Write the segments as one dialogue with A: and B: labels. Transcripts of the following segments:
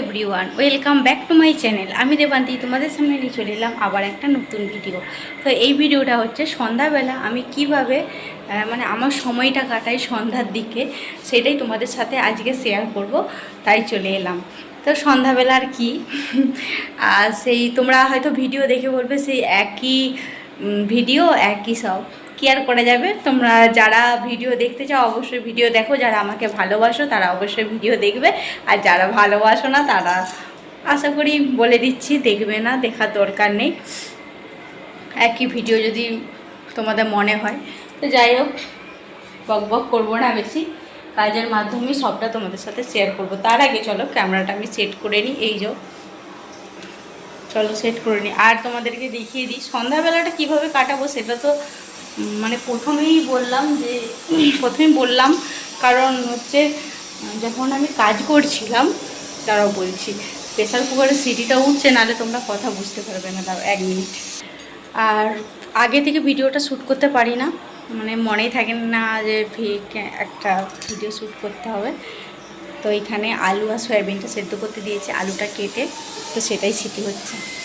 A: Everyone welcome back to my channel আমি দেবান্তি, তোমাদের সামনে নিয়ে চলে এলাম আবার একটা নতুন ভিডিও তো এই ভিডিওটা হচ্ছে সন্ধ্যাবেলা, আমি কীভাবে মানে আমার সময়টা কাটাই সন্ধ্যার দিকে, সেটাই তোমাদের সাথে আজকে শেয়ার করব, তাই চলে এলাম। তো সন্ধ্যাবেলা আর কি? আর সেই তোমরা হয়তো ভিডিও দেখে বলবে, সেই একই ভিডিও একই সব। কি আর করা যাবে? তোমরা যারা ভিডিও দেখতে চাও, অবশ্যই ভিডিও দেখো। যারা আমাকে ভালোবাসো, তারা অবশ্যই ভিডিও দেখবে। আর যারা ভালোবাসো না, তারা আশা করি বলে দিচ্ছি, দেখবে না, দেখার দরকার নেই। একই ভিডিও যদি তোমাদের মনে হয়। তো যাই হোক, বক বক করব না বেশি। কাজের মাধ্যমে সবটা তোমাদের সাথে শেয়ার করব। তার আগে চলো ক্যামেরাটা আমি সেট করে নিই। এই যে, চলো সেট করে নিই। আর তোমাদেরকে দেখিয়ে দিই, সন্ধ্যাবেলাটা কীভাবে কাটাবো সেটা তো মানে প্রথমেই বললাম যে, প্রথমেই বললাম, কারণ হচ্ছে, যখন আমি কাজ করছিলাম, তারাও বলছি প্রেশার কুকারের সিটিটা উঠছে, নাহলে তোমরা কথা বুঝতে পারবে না, দাও এক মিনিট। আর আগে থেকে ভিডিওটা শ্যুট করতে পারি না মানে মনেই থাকে না যে ভি- একটা ভিডিও শ্যুট করতে হবে। তো এখানে আলু আর সয়াবিনটা সেদ্ধ করতে দিয়েছি, আলুটা কেটে, তো সেটাই সিটি হচ্ছে।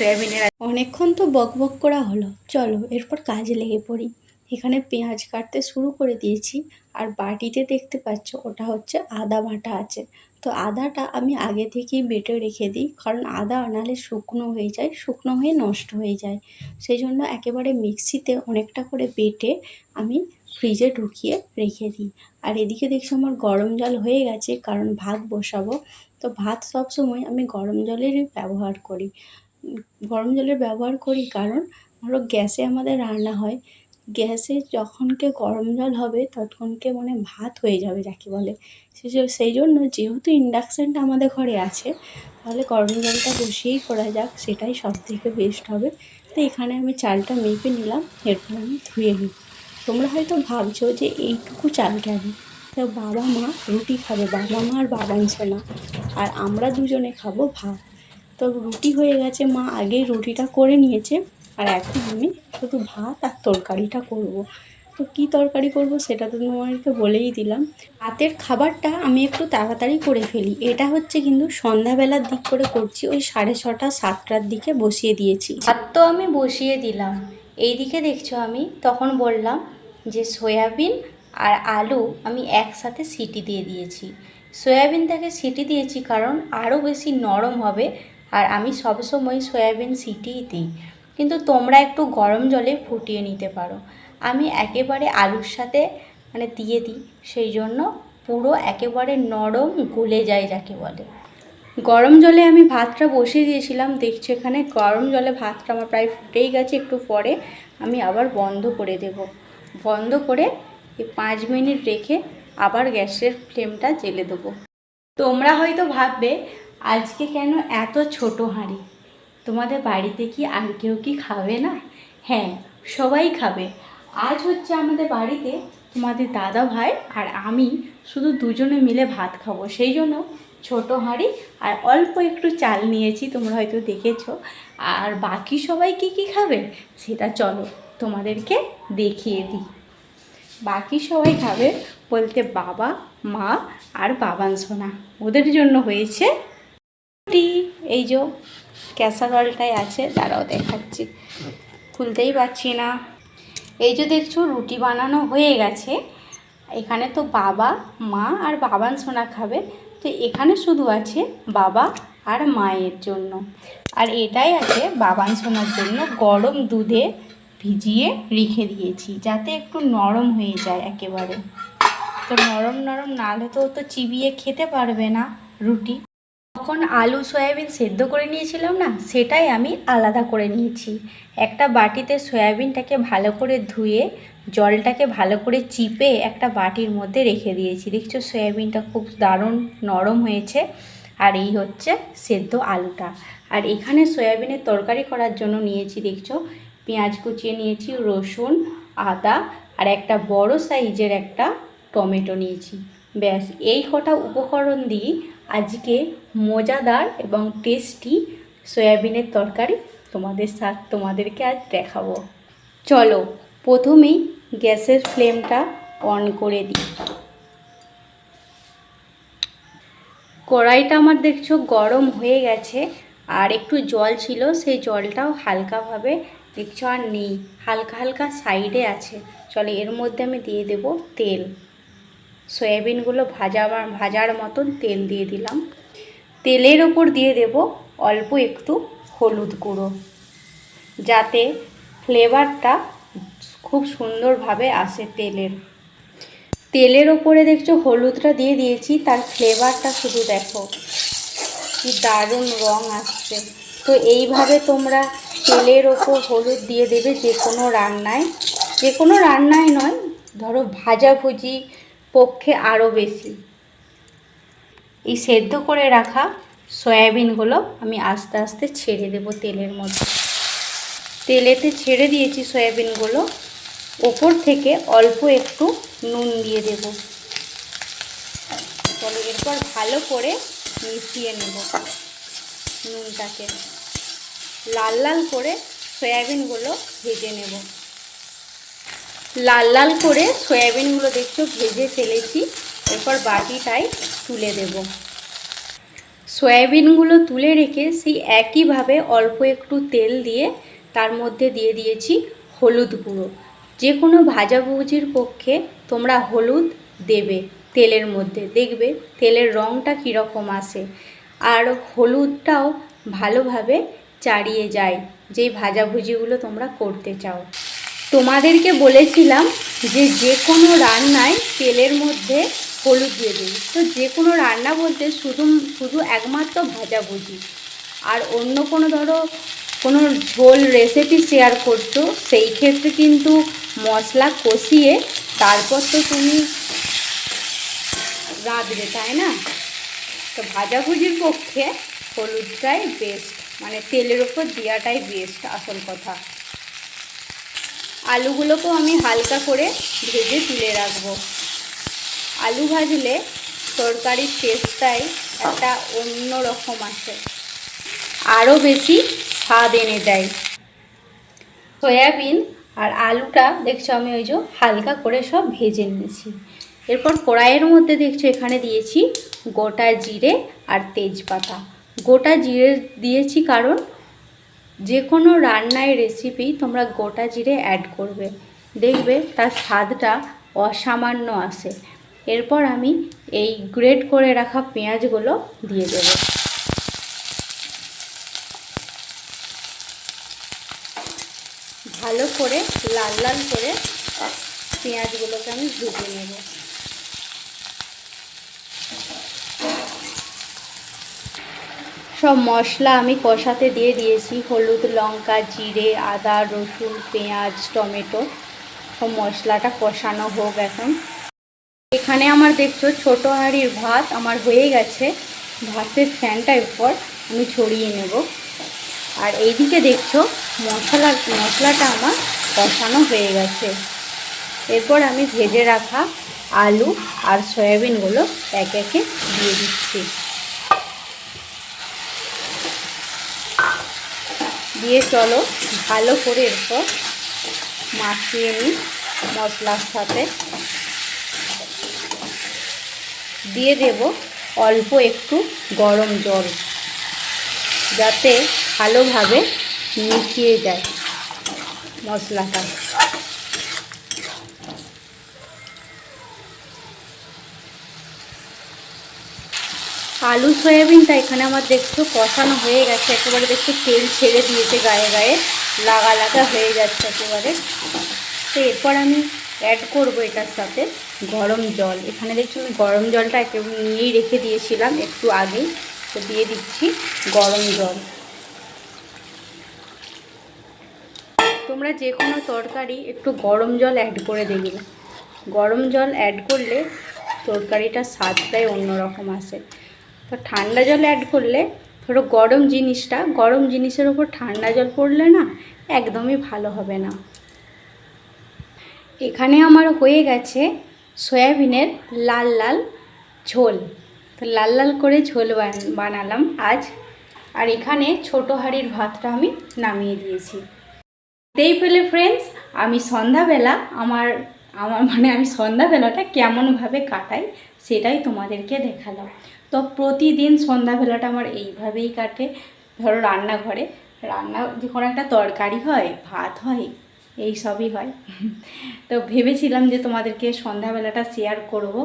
A: সয়াবিনের অনেকক্ষণ তো বক বক করা হলো। চলো, এরপর কাজে লেগে পড়ি। এখানে পেঁয়াজ কাটতে শুরু করে দিয়েছি। আর বাটিতে দেখতে পাচ্ছ, ওটা হচ্ছে আদা বাটা আছে। তো আদাটা আমি আগে থেকেই বেটে রেখে দিই, কারণ আদা নাহলে শুকনো হয়ে যায়, শুকনো হয়ে নষ্ট হয়ে যায়। সেই জন্য একেবারে মিক্সিতে অনেকটা করে বেটে আমি ফ্রিজে ঢুকিয়ে রেখে দিই। আর এদিকে দেখছি আমার গরম জল হয়ে গেছে, কারণ ভাত বসাবো। তো ভাত সবসময় আমি গরম জলেরই ব্যবহার করি। গরম জলের ব্যবহার করি কারণ ধরো গ্যাসে আমাদের রান্না হয়। গ্যাসে যখনকে গরম জল হবে ততক্ষণকে মানে ভাত হয়ে যাবে যাকে বলে। সেই জন্য যেহেতু ইন্ডাকশানটা আমাদের ঘরে আছে, তাহলে গরম জলটা বসিয়েই করা যাক, সেটাই সব থেকে বেস্ট হবে। তো এখানে আমি চালটা মেপে নিলাম, এরপর আমি ধুয়ে নিই তোমরা হয়তো ভাবছ যে এইটুকু চাল কেন? তো বাবা মা রুটি খাবে, বাবা মা আর বাবাংশো না। আর আমরা দুজনে খাব ভাত। তো রুটি হয়ে গেছে। মা আগেই রুটিটা করে নিয়েছে। আর এখন আমি শুধু ভাত আর তরকারিটা করব। তো কী তরকারি করব সেটা তো তোমাদেরকে বলেই দিলাম। রাতের খাবারটা আমি একটু তাড়াতাড়ি করে ফেলি। এটা হচ্ছে কিন্তু সন্ধ্যাবেলার দিক করে করছি। ওই সাড়ে ছটা, সাতটার দিকে বসিয়ে দিয়েছি। ভাত তো আমি বসিয়ে দিলাম। এই দিকে দেখছ আমি, তখন বললাম যে সয়াবিন আর আলু আমি একসাথে সিটি দিয়ে দিয়েছি। সয়াবিনটাকে সিটি দিয়েছি কারণ আরও বেশি নরম হবে। আর আমি সবসময় সয়াবিন সিটিই দিই। কিন্তু তোমরা একটু গরম জলে ফুটিয়ে নিতে পারো। আমি একেবারে আলুর সাথে মানে দিয়ে দিই সেই জন্য পুরো একেবারে নরম গলে যায় যাকে বলে। গরম জলে আমি ভাতটা বসিয়ে দিয়েছিলাম, দেখছি এখানে? গরম জলে ভাতটা আমার প্রায় ফুটেই গেছে, একটু পরে আমি আবার বন্ধ করে দেব। বন্ধ করে পাঁচ মিনিট রেখে আবার গ্যাসের ফ্লেমটা জেলে দেবো। তোমরা হয়তো ভাববে আজকে কেন এত ছোট হাঁড়ি? তোমাদের বাড়িতে কি আর কেউ কি খাবে না? হ্যাঁ সবাই খাবে। আজ হচ্ছে আমাদের বাড়িতে তোমাদের দাদা ভাই আর আমি শুধু দুজনে মিলে ভাত খাব। সেই জন্য ছোট হাঁড়ি আর অল্প একটু চাল নিয়েছি, তোমরা হয়তো দেখেছ। আর বাকি সবাই কি কি খাবে? সেটা চলো তোমাদেরকে দেখিয়ে দিই। বাকি সবাই খাবে বলতে বাবা, মা আর বাবান সোনা। ওদের জন্য হয়েছে রুটি এই যে ক্যাসারলটাই আছে তারাও দেখাচ্ছি। খুলতেই পারছি না। এই যে দেখছ, রুটি বানানো হয়ে গেছে। এখানে তো বাবা, মা আর বাবান সোনা খাবে। তো এখানে শুধু আছে বাবা আর মায়ের জন্য। আর এটাই আছে বাবান সোনার জন্য গরম দুধে ভিজিয়ে রেখে দিয়েছি, যাতে একটু নরম হয়ে যায় একেবারে। তো নরম নরম নাহলে তো ও তো চিবিয়ে খেতে পারবে না রুটি। তখন আলু, সয়াবিন সেদ্ধ করে নিয়েছিলাম না, সেটাই আমি আলাদা করে নিয়েছি। একটা বাটিতে সয়াবিনটাকে ভালো করে ধুয়ে, জলটাকে ভালো করে চিপে একটা বাটির মধ্যে রেখে দিয়েছি। দেখছ, সয়াবিনটা খুব দারুণ নরম হয়েছে। আর এই হচ্ছে সেদ্ধ আলুটা। আর এখানে সয়াবিনের তরকারি করার জন্য নিয়েছি, দেখছ, পেঁয়াজ কুচিয়ে নিয়েছি, রসুন, আদা, আর একটা বড় সাইজের একটা টমেটো নিয়েছি। ব্যাস, এই কটা উপকরণ দিয়ে আজকে মজাদার এবং টেস্টি সয়াবিনের তরকারি তোমাদের সাথে, তোমাদেরকে আজ দেখাবো। চলো, প্রথমেই গ্যাসের ফ্লেমটা অন করে দিই। কড়াইটা আমার দেখছ গরম হয়ে গেছে, আর একটু জল ছিল, সেই জলটাও হালকাভাবে দেখছ আর নেই, হালকা হালকা সাইডে আছে। চলে, এর মধ্যে আমি দিয়ে দেব তেল। সয়াবিনগুলো ভাজা ভাজার মতন তেল দিয়ে দিলাম। তেলের ওপর দিয়ে দেব অল্প একটু হলুদ গুঁড়ো। যাতে ফ্লেভারটা খুব সুন্দরভাবে আসে তেলের। তেলের ওপরে দেখছ হলুদটা দিয়ে দিয়েছি, তার ফ্লেভারটা শুধু দেখো। কি দারুণ রং আসছে। তো এইভাবে তোমরা তেলের ওপর হলুদ দিয়ে দেবে যে কোনো রান্নায়। যে কোনো রান্নায় নয়, ধরো ভাজাভুজি পক্ষে আরও বেশি। এই সেদ্ধ করে রাখা সয়াবিনগুলো আমি আস্তে আস্তে ছেড়ে দেব তেলের মধ্যে। তেলেতে ছেড়ে দিয়েছি সয়াবিনগুলো। ওপর থেকে অল্প একটু নুন দিয়ে দেব। চলো এরপর ভালো করে মিশিয়ে নেব নুনটাকে। লাল লাল করে সয়াবিনগুলো ভেজে নেব। লাল লাল করে সয়াবিনগুলো দেখছ, ভেজে ফেলেছি। এরপর বাটিটাই তুলে দেব। সয়াবিনগুলো তুলে রেখে সেই একইভাবে অল্প একটু তেল দিয়ে তার মধ্যে দিয়ে দিয়েছি হলুদ গুঁড়ো। যে কোনো ভাজাভুজির পক্ষে তোমরা হলুদ দেবে তেলের মধ্যে। দেখবে তেলের রঙটা কীরকম আসে। আর হলুদটাও ভালোভাবে চাড়িয়ে যায়, যেই ভাজাভুজিগুলো তোমরা করতে চাও। তোমাদেরকে বলেছিলাম যে যে কোনো রান্নায় তেলের মধ্যে হলুদ দিয়ে দিই তো যে কোনো রান্না বলতে শুধু শুধু একমাত্র ভাজাভুজি। আর অন্য কোনো ধরো, কোনো ঝোল রেসিপি শেয়ার করছ, সেই ক্ষেত্রে কিন্তু মশলা কষিয়ে তারপর তো তুমি রাঁধবে, তাই না? তো ভাজাভুজির পক্ষে হলুদটাই বেস্ট মানে তেলের ওপর দেওয়াটাই বেস্ট আসল কথা। আলুগুলোকেও আমি হালকা করে ভেজে তুলে রাখব। আলু ভাজলে তরকারির টেস্টটাই একটা অন্য রকম আসে। আরও বেশি স্বাদ এনে দেয়। সয়াবিন আর আলুটা দেখছ আমি ওই যে হালকা করে সব ভেজে নিয়েছি। এরপর কড়াইয়ের মধ্যে দেখছ এখানে দিয়েছি গোটা জিরে আর তেজপাতা। গোটা জিরে দিয়েছি কারণ যে কোনো রান্নায় রেসিপি তোমরা গোটা জিরে অ্যাড করবে। দেখবে তার স্বাদটা অসামান্য আসে এরপর আমি এই গ্রেট করে রাখা পেঁয়াজগুলো দিয়ে দেবো। ভালো করে লাল লাল করে পেঁয়াজগুলোকে আমি ভেজে নেব। সব মশলা আমি কষাতে দিয়ে দিয়েছি। হলুদ, লঙ্কা, জিরে, আদা, রসুন, পেঁয়াজ, টমেটো, সব মশলাটা কষানো হোক এখন। এখানে আমার দেখছ ছোটো হাঁড়ির ভাত আমার হয়ে গেছে। ভাতের ফ্যানটার উপর আমি ছড়িয়ে নেব। আর এইদিকে দেখছ মশলা, মশলাটা আমার কষানো হয়ে গেছে। এরপর আমি ভেজে রাখা আলু আর সয়াবিনগুলো এক একে দিয়ে দিচ্ছি। দিয়ে চলো, ভালো করে এরপর মাখিয়ে নিই মশলার সাথে। দিয়ে দেব অল্প একটু গরম জল, যাতে ভালোভাবে মিশিয়ে যায় মশলাটা। আলু সয়াবিনটা এখানে আমার দেখছ কষানো হয়ে গেছে, একেবারে দেখছ তেল ছেড়ে দিয়েছে গায়ে গায়ে, লাগা লাগা হয়ে যাচ্ছে একেবারে। তো এরপর আমি অ্যাড করব এটার সাথে গরম জল। এখানে দেখছ আমি গরম জলটা একেবারে নিয়েই রেখে দিয়েছিলাম একটু আগেই, তো দিয়ে দিচ্ছি গরম জল। তোমরা যে কোনো তরকারি একটু গরম জল অ্যাড করে দেখবে গরম জল অ্যাড করলে তরকারিটার স্বাদটাই অন্যরকম আসে। তো ঠান্ডা জল অ্যাড করলে ধরো গরম জিনিসটা, গরম জিনিসের ওপর ঠান্ডা জল পড়লে না একদমই ভালো হবে না। এখানে আমার হয়ে গেছে সয়াবিনের লাল লাল ঝোল। তো লাল লাল করে ঝোল বানালাম আজ। আর এখানে ছোটো হাঁড়ির ভাতটা আমি নামিয়ে দিয়েছি। তেই পেলে ফ্রেন্ডস আমি সন্ধ্যাবেলা আমার আমার মানে আমি সন্ধ্যাবেলাটা কেমনভাবে কাটাই সেটাই তোমাদেরকে দেখালাম। তো প্রতিদিন সন্ধ্যাবেলাটা আমার এইভাবেই কাটে। ধরো রান্নাঘরে, রান্না যে কোনো একটা তরকারি হয়, ভাত হয়, এই সবই হয়। তো ভেবেছিলাম যে তোমাদেরকে সন্ধ্যাবেলাটা শেয়ার করব।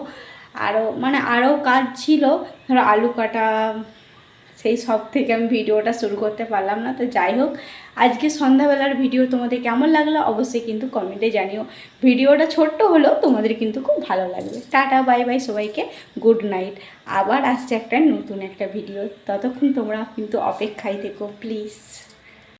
A: আরও মানে আরও কাজ ছিল, ধরো আলু কাটা সেই সব থেকে আমি ভিডিওটা শুরু করতে পারলাম না। তো যাই হোক, আজকে সন্ধ্যাবেলার ভিডিও তোমাদের কেমন লাগল অবশ্যই কিন্তু কমেন্টে জানিও। ভিডিওটা ছোট্ট হলেও তোমাদের কিন্তু খুব ভালো লাগবে। টাটা, বাই বাই সবাইকে। Good night. আবার আসছে একটা নতুন একটা ভিডিও। ততক্ষণ তোমরা কিন্তু অপেক্ষায় থেকো, প্লিজ।